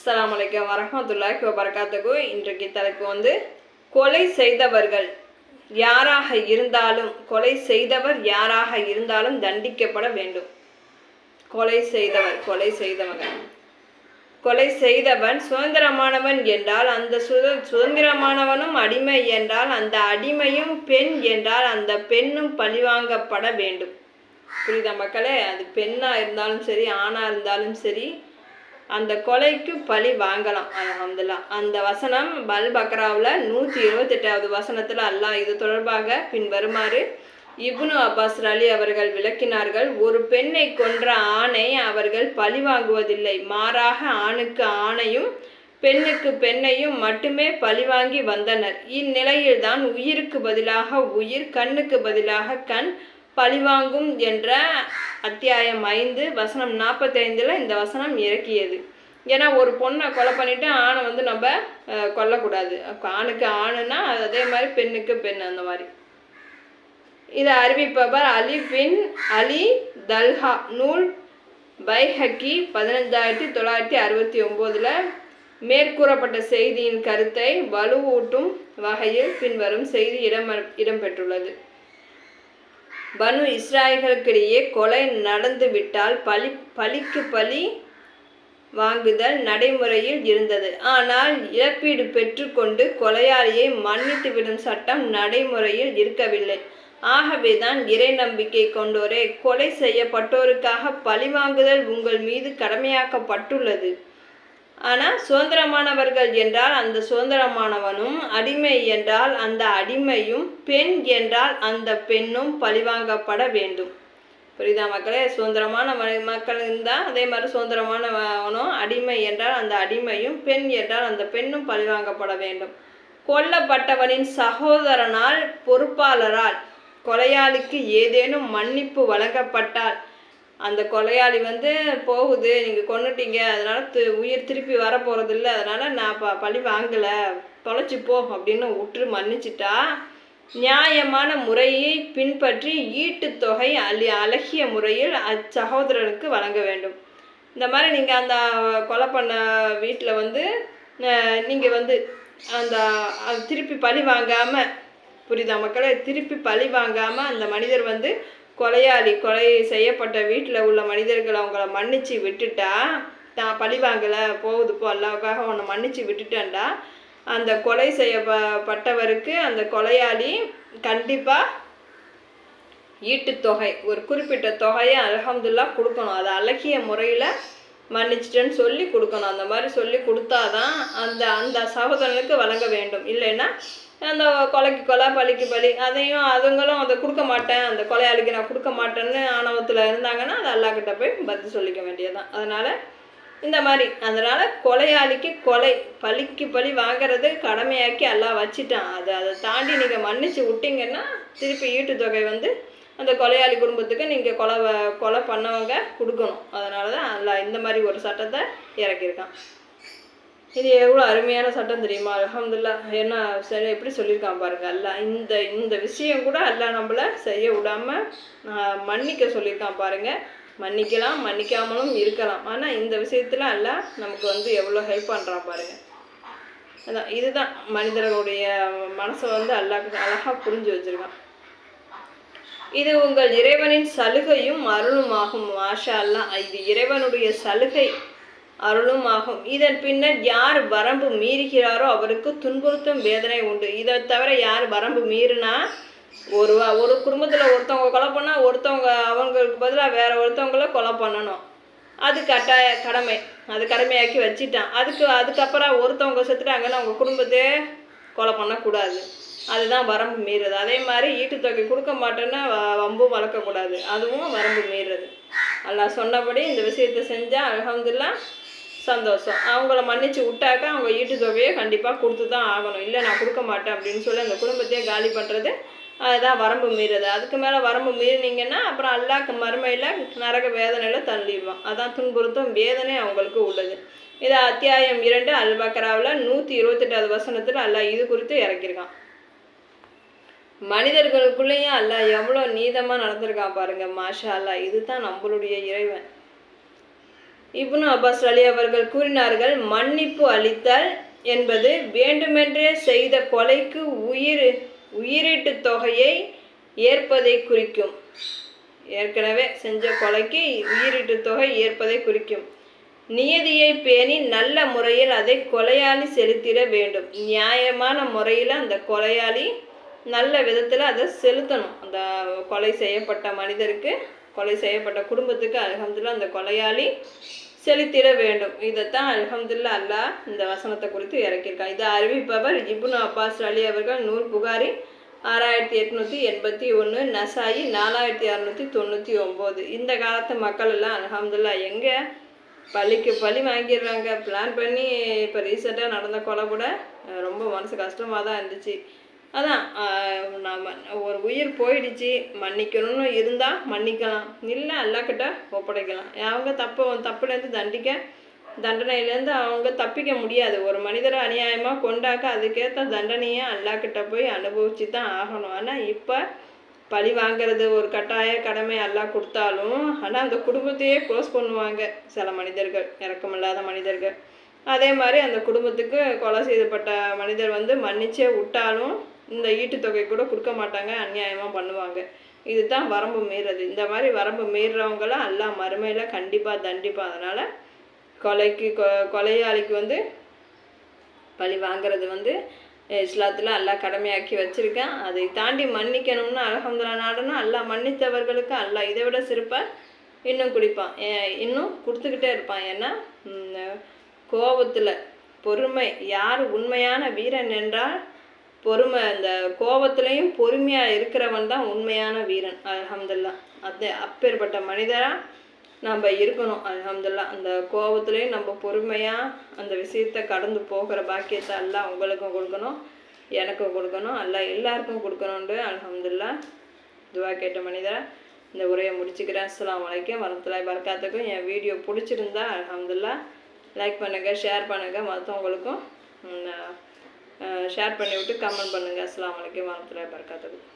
அஸ்லாம் வலைக்கம் வரமத்துல்லாஹி வபரகாத்துக்கு இன்றைக்கு தலைப்பு வந்து கொலை செய்தவர்கள் யாராக இருந்தாலும் கொலை செய்தவர் யாராக இருந்தாலும் தண்டிக்கப்பட வேண்டும். கொலை செய்தவர் கொலை செய்தவங்க. கொலை செய்தவன் சுதந்திரமானவன் என்றால் அந்த சுத சுதந்திரமானவனும் அடிமை என்றால் அந்த அடிமையும் பெண் என்றால் அந்த பெண்ணும் பழிவாங்கப்பட வேண்டும். புரியுதா மக்களே? அது பெண்ணாக இருந்தாலும் சரி ஆணாக இருந்தாலும் சரி அந்த கொலைக்கு பழி வாங்கலாம். அலமதுல்லா அந்த வசனம் பல் பக்ராவில் நூற்றி இருபத்தெட்டாவது வசனத்தில் அல்லாஹ் இது தொடர்பாக பின்வருமாறு இப்னு அப்பாஸ் அலி அவர்கள் விளக்கினார்கள் ஒரு பெண்ணை கொன்ற ஆணை அவர்கள் பழி வாங்குவதில்லை. மாறாக ஆணுக்கு ஆணையும் பெண்ணுக்கு பெண்ணையும் மட்டுமே பழிவாங்கி வந்தனர். இந்நிலையில்தான் உயிருக்கு பதிலாக உயிர் கண்ணுக்கு பதிலாக கண் பழிவாங்கும் என்ற அத்தியாயம் ஐந்து வசனம் நாற்பத்தைந்தில் இந்த வசனம் இறக்கியது. ஏன்னா ஒரு பொண்ணை கொலை பண்ணிவிட்டு ஆணை வந்து நம்ம கொல்லக்கூடாது. ஆணுக்கு ஆணுன்னா அதே மாதிரி பெண்ணுக்கு பெண் அந்த மாதிரி. இதை அறிவிப்பவர் அலி பின் அலி தல்ஹா. நூல் பைஹக்கி பதினஞ்சாயிரத்தி தொள்ளாயிரத்தி அறுபத்தி ஒம்போதில் மேற்கூறப்பட்ட செய்தியின் கருத்தை வலுவூட்டும் வகையில் பின்வரும் செய்தி இடம் இடம்பெற்றுள்ளது. பனு இஸ்ராயல்களுக்கிடையே கொலை நடந்துவிட்டால் பலி பலிக்கு பலி வாங்குதல் நடைமுறையில் இருந்தது. ஆனால் இழப்பீடு பெற்றுக்கொண்டு கொலையாளியை மன்னித்துவிடும் சட்டம் நடைமுறையில் இருக்கவில்லை. ஆகவேதான் இறை நம்பிக்கை கொண்டோரே கொலை செய்யப்பட்டோருக்காக பழிவாங்குதல் உங்கள் மீது கடமையாக்கப்பட்டுள்ளது. ஆனால் சுதந்திரமானவர்கள் என்றால் அந்த சுதந்திரமானவனும் அடிமை என்றால் அந்த அடிமையும் பெண் என்றால் அந்த பெண்ணும் பழிவாங்கப்பட வேண்டும். புரியுதா மக்களே? சுதந்திரமான மக்கள் இருந்தால் அதே மாதிரி சுதந்திரமானவனும் அடிமை என்றால் அந்த அடிமையும் பெண் என்றால் அந்த பெண்ணும் பழிவாங்கப்பட வேண்டும். கொல்லப்பட்டவனின் சகோதரனால் பொறுப்பாளரால் கொலையாளிக்கு ஏதேனும் மன்னிப்பு வழங்கப்பட்டால் அந்த கொலையாளி வந்து போகுது நீங்கள் கொண்டுட்டீங்க அதனால் து உயிர் திருப்பி வரப்போகிறது இல்லை அதனால் நான் ப பழி வாங்கலை தொலைச்சி போ அப்படின்னு விட்டு மன்னிச்சிட்டா நியாயமான முறையை பின்பற்றி ஈட்டுத்தொகை அலி அழகிய முறையில் அச்சகோதரனுக்கு வழங்க வேண்டும். இந்த மாதிரி நீங்கள் அந்த கொலை பண்ண வீட்டில் வந்து நீங்கள் வந்து அந்த திருப்பி பழி வாங்காமல் புரியுதா மக்களே? திருப்பி பழி வாங்காமல் அந்த மனிதர் வந்து கொலையாளி கொலை செய்யப்பட்ட வீட்டில் உள்ள மனிதர்கள் அவங்கள மன்னிச்சு விட்டுட்டா? தான் பழி வாங்கலை போகுது போ அல்லாவுக்காக உன்னை மன்னிச்சு விட்டுட்டேன்டா. அந்த கொலை செய்யப்பட்டவருக்கு அந்த கொலையாளி கண்டிப்பாக ஈட்டுத்தொகை ஒரு குறிப்பிட்ட தொகையை அலகம்துல்லா கொடுக்கணும். அதை அழகிய முறையில் மன்னிச்சிட்டேன்னு சொல்லி கொடுக்கணும். அந்த மாதிரி சொல்லி கொடுத்தாதான் அந்த அந்த சகோதரனுக்கு வழங்க வேண்டும். இல்லைன்னா அந்த கொலைக்கு கொலை பலிக்கு பலி அதையும் அதுங்களும் அதை கொடுக்க மாட்டேன். அந்த கொலையாளிக்கு நான் கொடுக்க மாட்டேன்னு ஆணவத்தில் இருந்தாங்கன்னா அது அல்லாக்கிட்ட போய் பதில் சொல்லிக்க வேண்டியதுதான். அதனால் இந்த மாதிரி அதனால் கொலையாளிக்கு கொலை பலிக்கு பலி வாங்குறது கடமையாக்கி எல்லாம் வச்சிட்டான். அது அதை தாண்டி நீங்கள் மன்னிச்சு விட்டீங்கன்னா திருப்பி ஈட்டு தொகை வந்து அந்த கொலையாளி குடும்பத்துக்கு நீங்கள் கொலை கொலை பண்ணவங்க கொடுக்கணும். அதனால தான் அதில் இந்த மாதிரி ஒரு சட்டத்தை இறக்கியிருக்கான். இது எவ்வளோ அருமையான சட்டம் தெரியுமா? அலமதுல்லா என்ன சரி எப்படி சொல்லியிருக்கான் பாருங்க. அல்ல இந்த இந்த விஷயம் கூட அல்ல நம்மள செய்ய விடாமல் மன்னிக்க சொல்லியிருக்கான் பாருங்க. மன்னிக்கலாம் மன்னிக்காமலும் இருக்கலாம். ஆனால் இந்த விஷயத்தில் அல்ல நமக்கு வந்து எவ்வளோ ஹெல்ப் பண்ணுறான் பாருங்கள் அதான் இதுதான் மனிதர்களுடைய மனசை வந்து அல்லாக்கு அழகாக புரிஞ்சு வச்சுருக்கான். இது உங்கள் இறைவனின் சலுகையும் அருளும் ஆகும் மாஷா அல்லாஹ் இது இறைவனுடைய சலுகை அருளும் ஆகும் இதன் பின்னர் யார் வரம்பு மீறுகிறாரோ அவருக்கு துன்புறுத்தும் வேதனை உண்டு. இதை தவிர யார் வரம்பு மீறினா ஒரு ஒரு குடும்பத்தில் ஒருத்தவங்க கொலை பண்ணால் ஒருத்தவங்க அவங்களுக்கு பதிலாக வேற ஒருத்தவங்கள கொலை பண்ணணும். அது கட்டாய கடமை. அது கடமையாக்கி வச்சிட்டான். அதுக்கு அதுக்கப்புறம் ஒருத்தவங்க செத்துட்டாங்கன்னா அவங்க குடும்பத்தை கொலை பண்ணக்கூடாது. அதுதான் வரம்பு மீறது அதே மாதிரி ஈட்டுத்தொகை கொடுக்க மாட்டேன்னா வம்பும் வளர்க்கக்கூடாது. அதுவும் வரம்பு மீறுறது. அல்லா சொன்னபடி இந்த விஷயத்தை செஞ்சால் அல்ஹம்துலில்லாஹ் சந்தோஷம். அவங்கள மன்னிச்சு விட்டாக்கா அவங்க ஈட்டுத்தொகையை கண்டிப்பாக கொடுத்து தான் ஆகணும். இல்லை நான் கொடுக்க மாட்டேன் அப்படின்னு சொல்லி அந்த குடும்பத்தையே காலி பண்ணுறது அதுதான் வரம்பு மீறது அதுக்கு மேலே வரம்பு மீறினீங்கன்னா அப்புறம் அல்லாஹ் மறுமையில் நரக வேதனையில் தள்ளிடுவான். அதான் துன்புறுத்தும் வேதனை அவங்களுக்கு உள்ளது. இது அத்தியாயம் இரண்டு அல் பக்ராவில் நூற்றி இருபத்தெட்டாவது வசனத்தில் அல்லாஹ் இது குறித்து இறக்கியிருக்கான். மனிதர்களுக்குள்ளேயும் அல்லாஹ் எவ்வளோ நீதமாக நடந்திருக்கான் பாருங்க. மாஷா அல்லாஹ் இதுதான் நம்மளுடைய இறைவன். இப்னு அப்பாஸ் அலி அவர்கள் கூறினார்கள் மன்னிப்பு அளித்தல் என்பது வேண்டுமென்றே செய்த கொலைக்கு உயிர் உயிரீட்டு தொகையை ஏற்பதை குறிக்கும். ஏற்கனவே செஞ்ச கொலைக்கு உயிரீட்டு தொகை ஏற்பதை குறிக்கும். நியதியை பேணி நல்ல முறையில் அதை கொலையாளி செலுத்திட வேண்டும். நியாயமான முறையில் அந்த கொலையாளி நல்ல விதத்தில் அதை செலுத்தணும். அந்த கொலை செய்யப்பட்ட மனிதருக்கு கொலை செய்யப்பட்ட குடும்பத்துக்கு அலகம்துல்லா அந்த கொலையாளி செலுத்திட வேண்டும். இதைத்தான் அலகம்துல்லா அல்லாஹ் இந்த வசனத்தை குறித்து இறக்கியிருக்கான். இதை அறிவிப்பவர் இப்னு அப்பாஸ் அலி அவர்கள். நூல் புகாரி ஆறாயிரத்தி எட்நூற்றி எண்பத்தி ஒன்று நசாயி நாலாயிரத்தி அறநூற்றி தொண்ணூற்றி ஒம்பது. இந்த காலத்து மக்கள் எல்லாம் அலகம்துல்லா எங்கே பள்ளிக்கு பழி வாங்கிடுறாங்க. பிளான் பண்ணி இப்போ ரீசெண்டாக நடந்த கொலை கூட ரொம்ப மனசு கஷ்டமாக தான் இருந்துச்சு. அதான் நம்ம ஒரு உயிர் போயிடுச்சு. மன்னிக்கணும்னு இருந்தால் மன்னிக்கலாம். இல்லை எல்லாக்கிட்ட ஒப்படைக்கலாம். அவங்க தப்பு தப்புலேருந்து தண்டிக்க தண்டனையிலேருந்து அவங்க தப்பிக்க முடியாது. ஒரு மனிதரை அநியாயமாக கொண்டாக்க அதுக்கேற்ற தண்டனையை அல்லாக்கிட்ட போய் அனுபவிச்சு தான் ஆகணும். ஆனால் இப்போ பழி வாங்குறது ஒரு கட்டாய கடமை எல்லாம் கொடுத்தாலும் ஆனால் அந்த குடும்பத்தையே க்ளோஸ் பண்ணுவாங்க சில மனிதர்கள் இறக்கமில்லாத மனிதர்கள். அதே மாதிரி அந்த குடும்பத்துக்கு கொலை செய்யப்பட்ட மனிதர் வந்து மன்னிச்சே விட்டாலும் இந்த ஈட்டுத்தொகை கூட கொடுக்க மாட்டாங்க அநியாயமாக பண்ணுவாங்க. இதுதான் வரம்பு மீறது. இந்த மாதிரி வரம்பு மீறுறவங்களாம் எல்லாம் மறுமையில் கண்டிப்பாக தண்டிப்பாக அதனால் கொலைக்கு கொ கொலையாளிக்கு வந்து பழி வாங்குறது வந்து இஸ்லாத்தில் அல்லா கடமையாக்கி வச்சுருக்கேன். அதை தாண்டி மன்னிக்கணும்னு அலஹம்துல்லா நாடுனா அல்லா மன்னித்தவர்களுக்கு அல்லா இதை விட சிறப்பாக இன்னும் குடிப்பான். இன்னும் கொடுத்துக்கிட்டே இருப்பான். ஏன்னா கோபத்தில் பொறுமை யார் உண்மையான வீரன் என்றால் பொறுமை அந்த கோபத்துலேயும் பொறுமையாக இருக்கிறவன் தான் உண்மையான வீரன். அலகம்துல்லா அது அப்பேற்பட்ட மனிதராக நம்ம இருக்கணும். அலமதுல்லா அந்த கோபத்துலேயும் நம்ம பொறுமையாக அந்த விஷயத்தை கடந்து போகிற பாக்கியத்தை எல்லாம் உங்களுக்கும் கொடுக்கணும் எனக்கும் கொடுக்கணும் எல்லாம் எல்லாருக்கும் கொடுக்கணுன்ட்டு அலமதுல்லா துவா கேட்ட மனிதரை இந்த உரையை முடிச்சுக்கிறேன். அஸ்லாம் வலைக்கும் வரத்துலாய் பறக்காத்துக்கும் என் வீடியோ பிடிச்சிருந்தா அலமதுல்லா லைக் பண்ணுங்கள் ஷேர் பண்ணுங்கள் மற்றவங்களுக்கும் ஷேர் பண்ணிவிட்டு கமெண்ட் பண்ணுங்கள் அஸ்லாம் வலைக்கும் வரத்துலாய் பறக்காத்துக்கும்